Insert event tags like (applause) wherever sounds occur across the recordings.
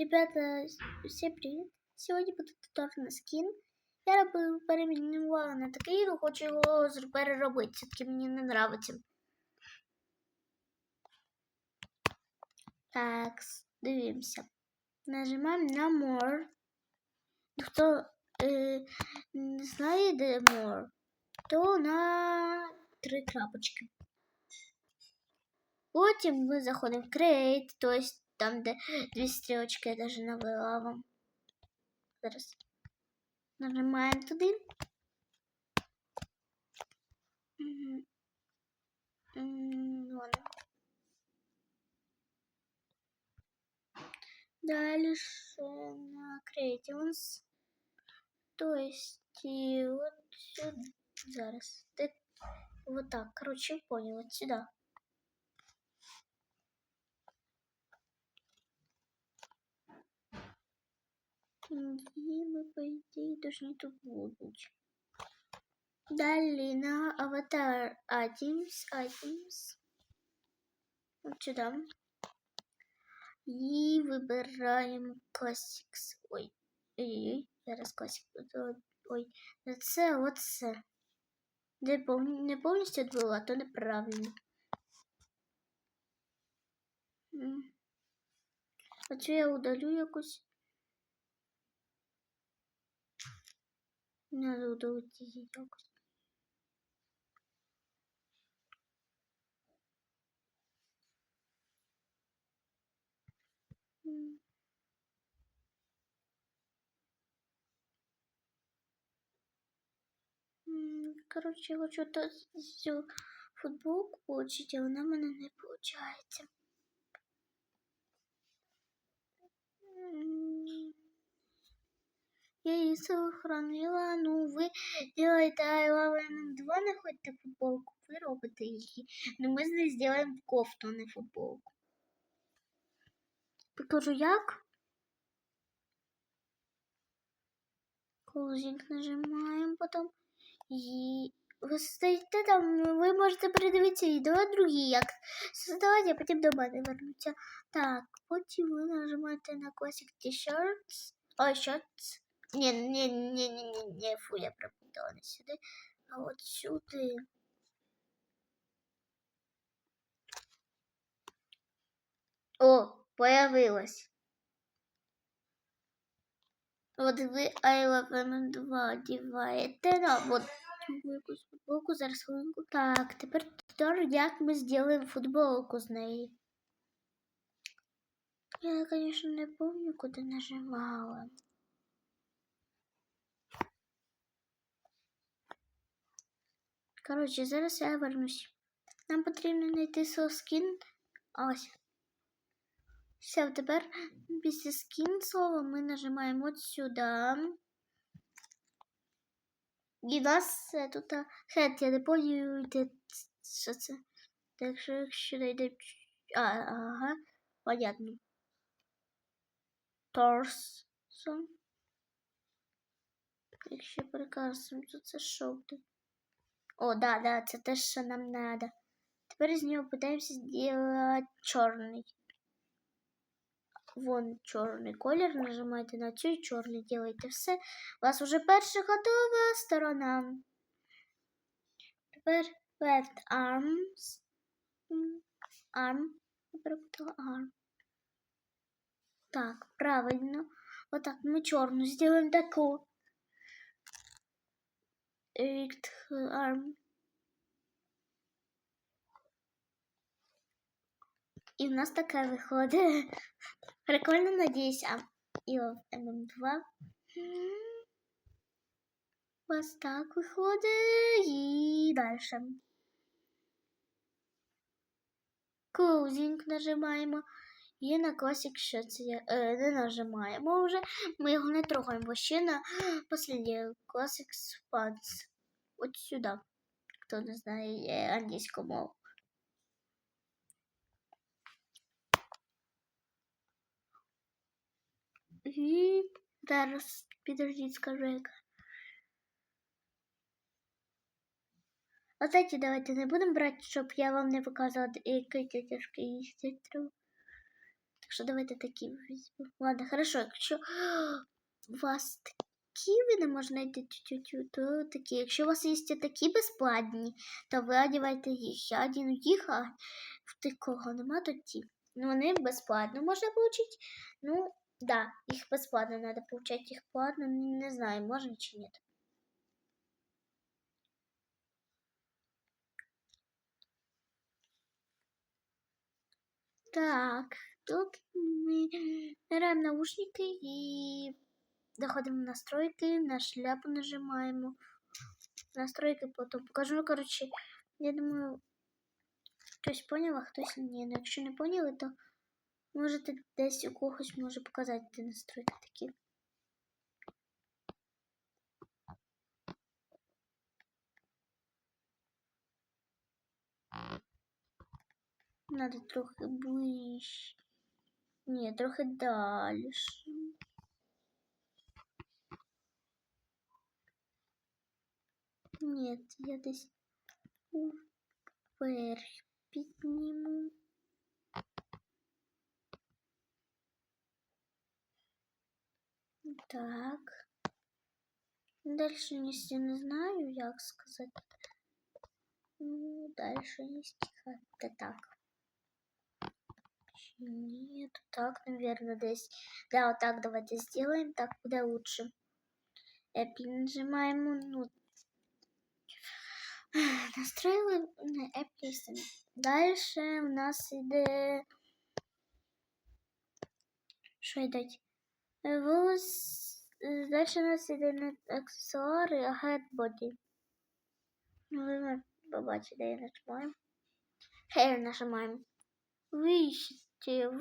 Ребята, всем привет! Сьогодні буде туторний скін. Я робив перейменувала на такий, ну хочу його переробити, все-таки мені не нравиться. Так, дивимося. Нажимаємо на More. Хто е, не знає, де More, то на три крапочки. Потім ми заходимо в Create, то есть там, де дві стрілочки, я даже навела вам. Зараз. Нажимаємо туди. Мгм. М, Ладно. Далі ще на Creations. То есть і от сюди. Зараз. Де... Вот так. Короче, понял. Вот сюда. И мы, по идее, должны тут будут. Далее на аватар Items, Items. Вот сюда. И выбираем Classics. Ой, ой, зараз Classic. Ой, це оце. Де пов- не повністю було, а то неправильно. М. Оцю я удалю якось. Надо удалити її якось. М. М, Короче, я хочу цю футболку получить, а вона в мене не получається. Я її сохранила, ну ви делаєте I Love MM2, знаходите футболку, ви робите її. Ну ми з неї зробимо кофту, а не футболку. Покажу як. Closing нажимаємо потім. І ви стоїте там, ви можете передивитися відео другі, як создавати, а потім до мене вернуться. Так, потім ви нажимаєте на Classic T-shirts. Ой, shirts. Ні, ні, ні, ні, ні, ні, фу, я пропутала не сюди, а от сюди. О, появилась. От ви I Love MM2 одіваєте на от якусь футболку, зараз хвилинку. Так, тепер туторіал, як ми зробимо футболку з неї. Я, конечно, не помню, куди нажимала. Коротше, зараз я вернусь. Нам потрібно знайти соскін. Ось. Все, тепер після скін слова ми нажимаємо от сюди. І нас е, тут хет, я не пам'ятаю, де що це. Так що якщо знайдемо... А, ага, понятно. Торсон. Якщо переказуємо, то це буде? О, да, да, це те, що нам надо. Тепер з нього питаємося зробити чорний. Вон чорний колір, нажимаєте на цю і чорний делаєте все. У вас вже перша готова сторона. Тепер left arms. М, Arm. Я перепутала arm. Так, правильно. Отак ми чорну зробимо таку. Right arm. І в нас таке виходить. Прикольно, надіюсь, а і ММ2. У вас так виходить і далі. Closing нажимаємо. І на Classic що це? Е, не нажимаємо вже. Ми його не трогаємо, бо ще на останнє Classic Spans. От сюди. Хто не знає е, англійську мову. І зараз підождіть, скажу яка. Оце давайте не будемо брати, щоб я вам не показувала, який тяжкий їздить треба. Так що давайте такі візьмемо. Ладно, хорошо, якщо у (gasps) вас такі ви не можна знайти тю-тю-тю, то такі. Якщо у вас є такі безплатні, то ви одівайте їх. Я одіну їх, а в тих, кого нема, то ті. Ну, вони безплатно можна получить. Ну, да, їх безплатно надо получать, їх платно, не знаю, можно чи нет. Так, тут мы набираем наушники и доходим в настройки, на шляпу нажимаем. Настройки потом покажу. Ну, короче, я думаю, хтось понял, а хтось ні. Ну, якщо не поняли, то можете десь у когось може показати ті настройки такі. Надо трохи ближче. Ні, трохи далі. Нет, я десь вверх підніму. Так. Дальше не, не знаю, як сказати. Ну, дальше не стихать. так. Нет, так, наверное, здесь. Да, вот так давайте сделаем. Так куда лучше. Эпи нажимаем. Ну, (sighs) настроили на Эпи. Дальше у нас идет... Что идет? Волос... Дальше у нас идет аксессуары Headbody. Ну, ви побачите, я нажимаем. Hair нажимаем. Вищі,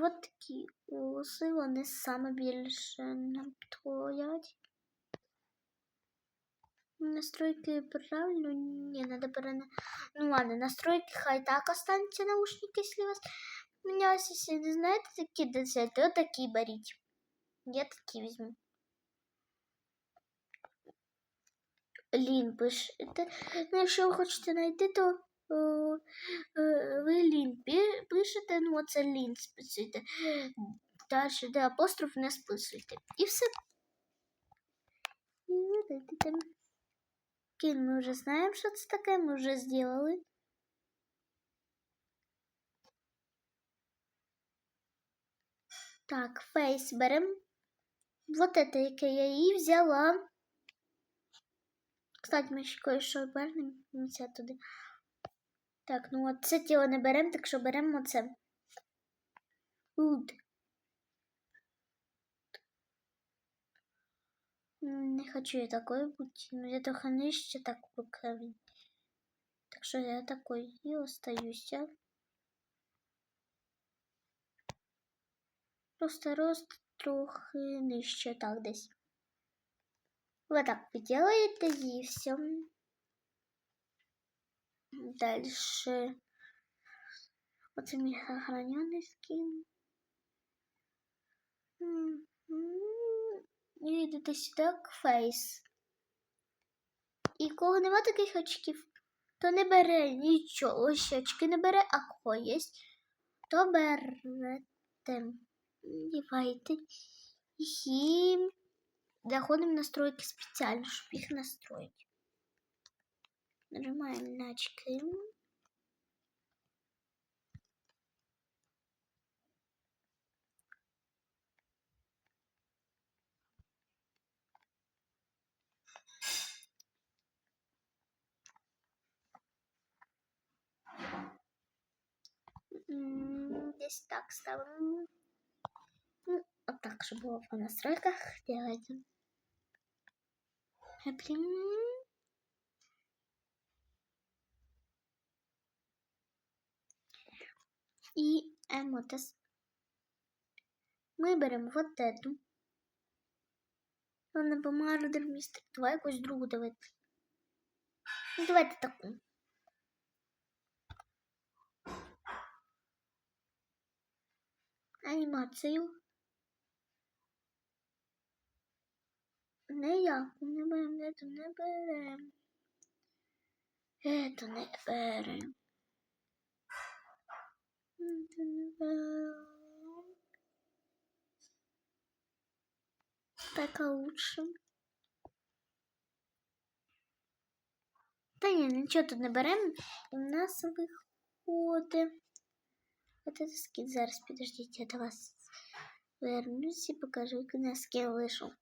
от такі волоси, вони саме більше нам підходять. Настройки правильно? Не, надо перена... Ну ладно, настройки хай так останутся наушники, если у вас менялся, если не знаете, такие десять, то такие берите. Я такие возьму. Лін пишете. Ну, якщо ви хочете знайти, то ви лін пишете, ну оце лін списуйте. Далі, де апостроф не списуйте. І все. Кін, ми вже знаємо, що це таке, ми вже зробили. Так, фейс берем. Вот это, яке я її взяла. Кстати, ми ще кое-що вернемося туди. Так, ну от це тіло не беремо, так що беремо це. Уд. Не хочу я такой быть, но я трохи нижче так рукаві. Так що я такой і остаюсь. Просто рост трохи нижче так десь. Вот так вы делаете и все. Дальше. Вот это охраненный скин. І йдете сюди фейс. І кого нема таких очків, то не бере нічого. Ось очки не бере, а кого є, то берете. Дівайте. І заходимо в настройки спеціально, щоб їх настроїти. Нажимаем на очки. Здесь так ставим. Ну, вот так же было в настройках. Делаем. Блин. и эмотес. Мы берем вот эту. Вона помардер містер. Давай якусь другу давайте. Ну, давайте таку. анімацію. Ніяку не беремо, не то не беремо. Ето не беремо. Ето не беремо. Так лучше. Та ні, нічого тут не беремо. І в нас виходить. От это скін. Зараз підождіть, я до вас вернусь і покажу, як у нас скін вийшов.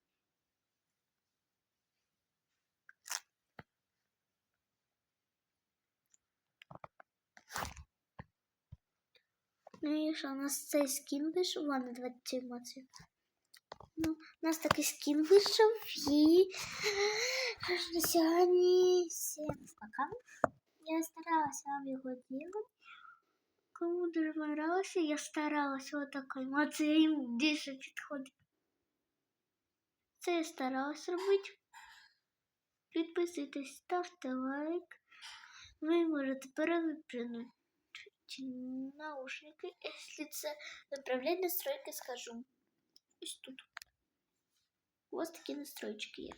Ну і що, у нас цей скін вийшов. Ладно, давайте цю емоцію. Ну, у нас такий скін вийшов (sniffs) і аж на сьогодні всім пока. Я старалася вам його делать. Кому дуже я старалася вот така емоція їм більше підходить. Це я старалась робити. Підписуйтесь, ставте лайк. Ви можете перевипрямити наушники, якщо це виправлять настройки, скажу. Ось тут. У вас такі настройки є.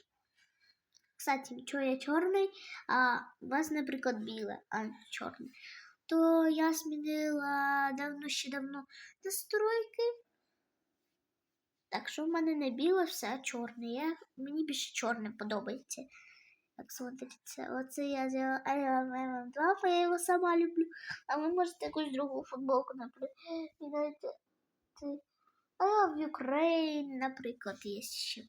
Кстати, чого я чорний, а у вас, наприклад, біле, а чорний. То я змінила давно ще давно настройки. Так що в мене не біле, все а чорне. Я, мені більше чорне подобається. Так, смотрите, оце я взяла Iron 2, бо я його сама люблю. А ви можете якусь другу футболку, наприклад. I love Ukraine, наприклад, є ще.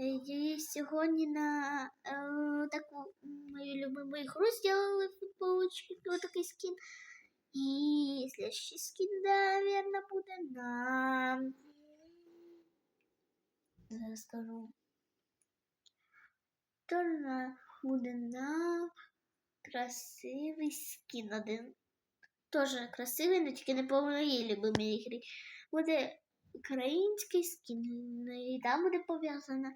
Я сьогодні на е, таку мою любиму ігру зробили футболочки, такий скін. І следующий скін, наверное, буде на... Зараз скажу. Тоже на, буде на красивий скін один. Тоже красивий, але тільки не по моїй любимій ігрі. Буде український скін. І там буде пов'язано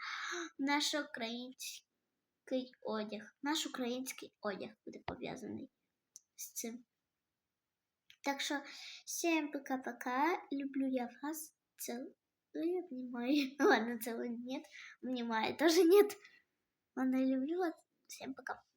наш український одяг. Наш український одяг буде пов'язаний з цим. Так що всім пока-пока. Люблю я вас. Целую, обнимаю. (laughs) Ладно, целую нет. Обнимаю тоже нет. Ладно, люблю вас. Всем пока.